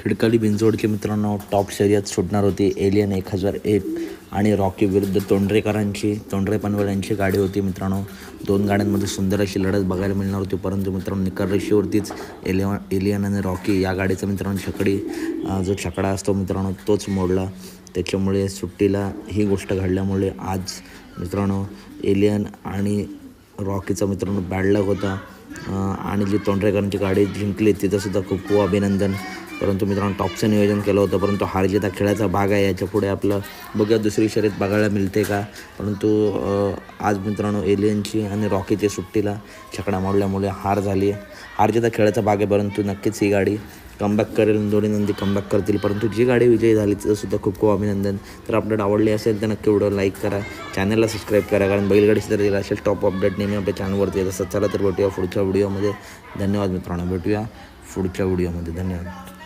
खिडकाली बिंजोडचे मित्रांनो टॉप शर्यत सुटणार होती एलियन एक हजार एक आणि रॉकी विरुद्ध तोंडरेकरांची तोंडरे पनवेल्यांची गाडी होती मित्रांनो. दोन गाड्यांमध्ये सुंदर अशी लढत बघायला मिळणार होती परंतु मित्रांनो निकाल रेषेवरतीच एलियन एलियन आणि रॉकी या गाडीचा मित्रांनो छकडी जो छकडा असतो मित्रांनो तोच मोडला. त्याच्यामुळे सुट्टीला ही गोष्ट घडल्यामुळे आज मित्रांनो एलियन आणि रॉकीचा मित्रांनो बॅड लक होता. आणि जी तोंडरेकरांची गाडी जिंकली तिथंसुद्धा खूप खूप अभिनंदन. परंतु मित्रांनो टॉपचं नियोजन केलं होतं परंतु हार जीत खेळाचा भाग आहे याच्यापुढे आपलं बघूया दुसरी शर्यत बघायला मिळते का? परंतु आज मित्रांनो एलियनची आणि रॉकीची सुट्टीला छकडा मोडल्यामुळे हार झाली आहे. हार जीत खेळाचा भाग आहे परंतु नक्कीच ही गाडी कमबॅक करेल दोन्ही नंदी कमबॅक करतील. परंतु जी गाडी विजयी झाली तिचं सुद्धा खूप खूप अभिनंदन. तर आपल्याला आवडली असेल तर नक्की व्हिडिओ लाईक करा. चॅनलला सबस्क्राईब करा कारण बैलगाडी क्षेत्रातील असेल टॉप अपडेट नेहमी आपल्या चॅनलवरती येत असतात चला तर भेटूया पुढच्या व्हिडिओमध्ये धन्यवाद मित्रांनो भेटूया पुढच्या व्हिडिओमध्ये धन्यवाद.